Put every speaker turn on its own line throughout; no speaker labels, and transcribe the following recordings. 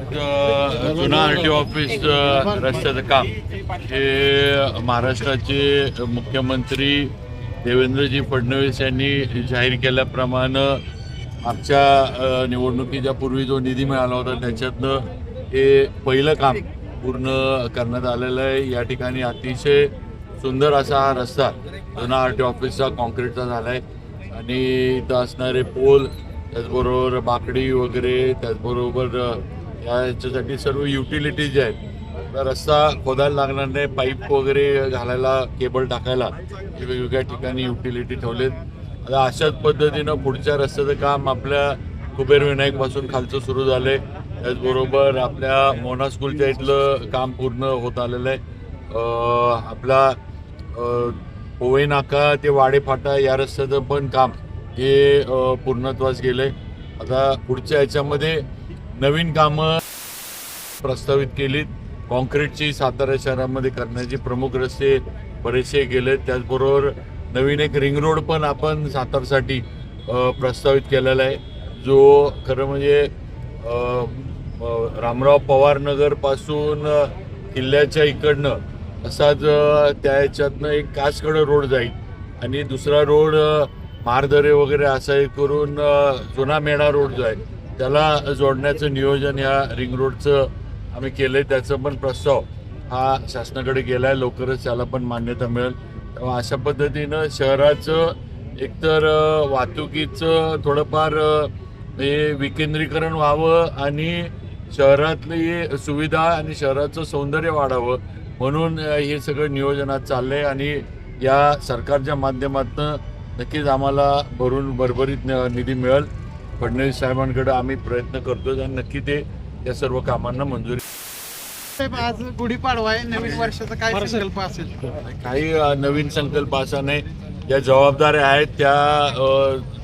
जुना R T office रस्त्याचं काम. हे महाराष्ट्राचे मुख्यमंत्री देवेंद्रजी फडणवीस यांनी जाहीर केल्याप्रमाणे आमच्या निवडणुकीच्या पूर्वी जो निधी मिळाला होता त्याच्यातनं हे पहिलं काम पूर्ण करण्यात आलेलं आहे. या ठिकाणी अतिशय सुंदर असा हा रस्ता जुना आर टी ऑफिसचा कॉन्क्रीटचा झाला आहे आणि इथं असणारे पोल त्याचबरोबर बाकडी वगैरे त्याचबरोबर याच्यासाठी सर्व युटिलिटीज आहेत रस्ता खोदायला लागणार नाही पाईप वगैरे घालायला केबल टाकायला. हे वेगवेगळ्या ठिकाणी युटिलिटी ठेवलेत. आता अशाच पद्धतीनं पुढच्या रस्त्याचं काम आपल्या कुबेर विनायकपासून खालचं सुरू झालं आहे त्याचबरोबर आपल्या मोना स्कूलच्या इथलं काम पूर्ण होत आलेलं आहे. आपला अ, नाका ते वाडेफाटा या रस्त्याचं पण काम हे पूर्णत्वास गेलं आहे आता पुढच्या याच्यामध्ये नवीन कामं प्रस्तावित केलीत. कॉन्क्रीटची सातारा शहरामध्ये करण्याची प्रमुख रस्ते बरेचसे गेले त्याचबरोबर नवीन एक रिंग रोड पण आपण सातारसाठी प्रस्तावित केलेला आहे. जो खरं म्हणजे रामराव पवार नगरपासून किल्ल्याच्या इकडनं असाच त्या ह्याच्यातनं एक कासकडं रोड जाईल. आणि दुसरा रोड मारदरे वगैरे असा हे करून जुना मेणा रोड जाईल त्याला जोडण्याचं नियोजन या रिंग रोडचं आम्ही केलंय त्याचं पण प्रस्ताव हा शासनाकडे गेलाय लवकरच त्याला पण मान्यता मिळेल. तेव्हा अशा पद्धतीनं शहराचं एकतर वाहतुकीचं थोडंफार हे विकेंद्रीकरण व्हावं आणि शहरातली सुविधा आणि शहराचं सौंदर्य वाढावं म्हणून हे सगळं नियोजनात चाललं आहे आणि या सरकारच्या माध्यमातून नक्कीच आम्हाला भरून भरभरीत न- निधी मिळेल. फडणवीस साहेबांकडे आम्ही प्रयत्न करतो आणि नक्की ते या सर्व कामांना मंजुरी
साहेब आज गुढीपाडवा आहे. नवीन वर्षाचा काय संकल्प असेल?
काही नवीन संकल्प असा नाही. ज्या जबाबदाऱ्या आहेत त्या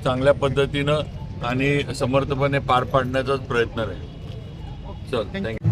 चांगल्या पद्धतीनं आणि समर्थपणे पार पाडण्याचाच प्रयत्न आहे चल थँक्यू